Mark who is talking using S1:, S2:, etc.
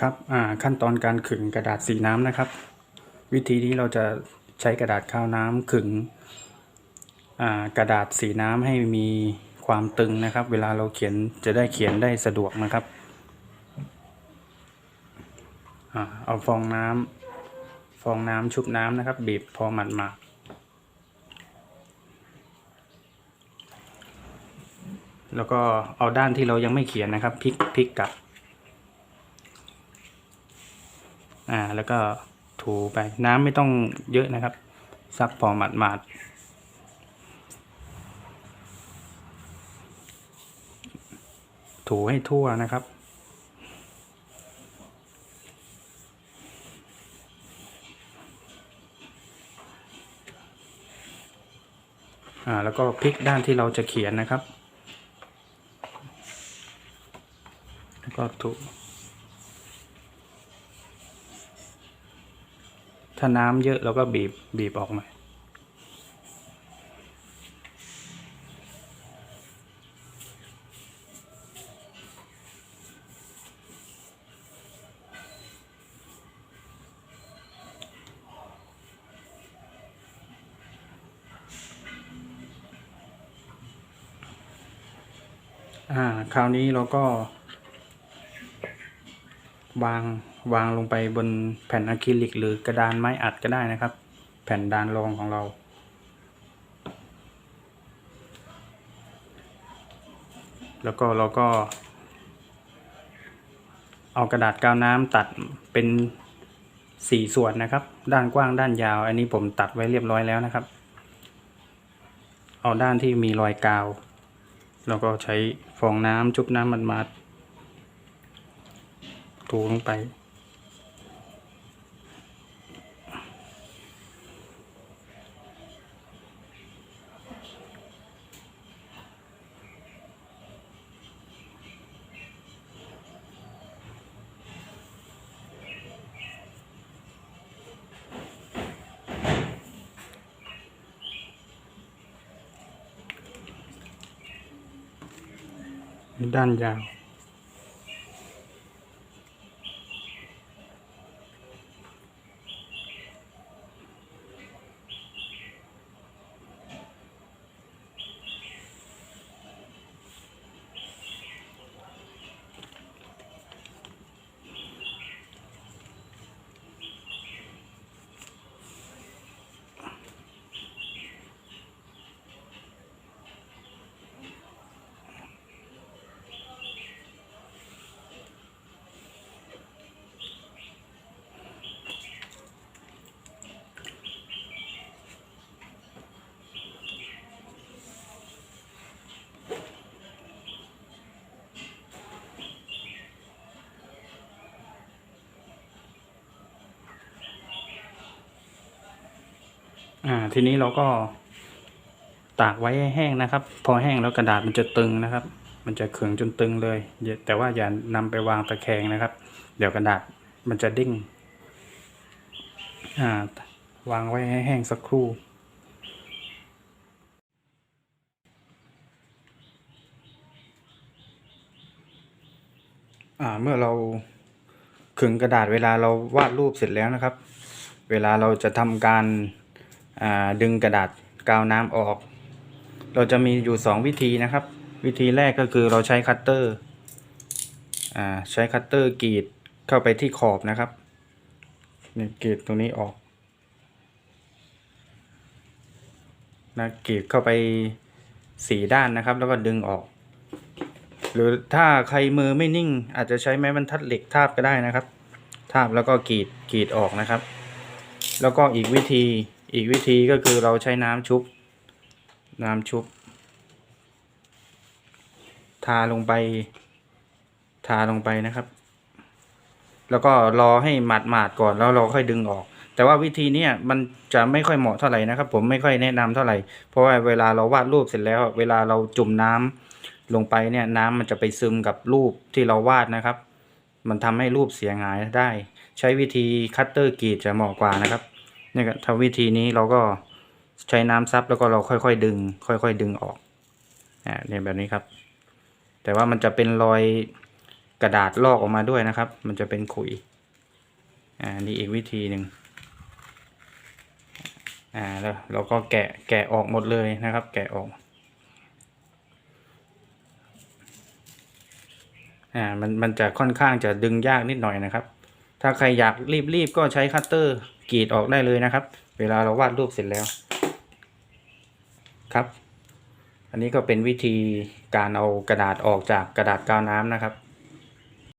S1: ครับอ่าขั้นตอนการขึงกระดาษสีน้ำนะครับ วิธีนี้เราจะใช้กระดาษข้าวน้ำขึงอ่ากระดาษสีน้ำให้มีความตึงนะครับ เวลาเราเขียนจะได้เขียนได้สะดวกนะครับอ่าเอาฟองน้ำฟองน้ำชุบน้ำนะครับ บีบพอหมาดมาแล้วก็เอาด้านที่เรายังไม่เขียนนะครับพลิกพลิกกลับ อ่าแล้วก็ถูไปน้ำไม่ต้องเยอะนะครับ ซักพอหมาดหมาดๆถูให้ทั่วนะครับ อ่าแล้วก็พลิกด้านที่เราจะเขียนนะครับ แล้วก็ถู ถ้าน้ำเยอะเราก็บีบบีบออกมาอ่า คราวนี้เราก็ วางวางลงไปบนแผ่นอะคริลิก หรือกระดานไม้อัดก็ได้นะครับ แผ่นดานรองของเรา แล้วก็เราก็ เอากระดาษกาวน้ำตัดเป็นสี่ส่วนนะครับ ด้านกว้างด้านยาว อันนี้ผมตัดไว้เรียบร้อยแล้วนะครับ เอาด้านที่มีรอยกาว แล้วก็ใช้ฟองน้ำชุบน้ำมันมัด ๆถูลงไป ด้านยาว อ่า ทีนี้เราก็ตากไว้ให้แห้งนะครับ พอแห้งแล้วกระดาษมันจะตึงนะครับ มันจะเขึงจนตึงเลย แต่ว่าอย่านำไปวางตะแคงนะครับ เดี๋ยวกระดาษมันจะดิ้งอ่าวางไว้ให้แห้งสักครู่อ่าเมื่อเราขึงกระดาษเวลาเราวาดรูปเสร็จแล้วนะครับ เวลาเราจะทำการ ดึงกระดาษกาวน้ำออก เราจะมีอยู่สองวิธีนะครับ วิธีแรกก็คือเราใช้คัตเตอร์ใช้คัตเตอร์กรีดเข้าไปที่ขอบนะครับนี่กรีดตรงนี้ออกนะกรีดเข้าไปสีด้านนะครับ แล้วก็ดึงออก หรือถ้าใครมือไม่นิ่ง อาจจะใช้ไม้บรรทัดเหล็กทาบก็ได้นะครับ ทาบแล้วก็กรีดกรีดออกนะครับ แล้วก็อีกวิธี อีกวิธีก็คือเราใช้น้ำชุบ น้ำชุบ ทาลงไป ทาลงไปนะครับ แล้วก็รอให้หมาดหมาดก่อนแล้วเราค่อยดึงออก แต่ว่าวิธีนี้มันจะไม่ค่อยเหมาะเท่าไหร่นะครับ ผมไม่ค่อยแนะนำเท่าไหร่ เพราะว่าเวลาเราวาดรูปเสร็จแล้ว เวลาเราจุ่มน้ำลงไปเนี่ยน้ำมันจะไปซึมกับรูปที่เราวาดนะครับ มันทำให้รูปเสียหายได้ ใช้วิธีคัตเตอร์กรีดจะเหมาะกว่านะครับ เนี่ยก็ถ้าวิธีนี้เราก็ใช้น้ำซับแล้วก็เราค่อยๆดึง ค่อยๆดึงออกอ่าเนี่ยแบบนี้ครับ แต่ว่ามันจะเป็นรอยกระดาษลอกออกมาด้วยนะครับ มันจะเป็นขุยอ่านี่อีกวิธีหนึ่งอ่าแล้วเราก็แกะแกะออกหมดเลยนะครับ แกะออกอ่ามันมันจะค่อนข้างจะดึงยากนิดหน่อยนะครับ ถ้าใครอยากรีบๆก็ใช้คัตเตอร์ กรีดออกได้เลยนะครับ เวลาเราวาดรูปเสร็จแล้วครับ อันนี้ก็เป็นวิธีการเอากระดาษออกจากกระดาษกาวน้ำนะครับ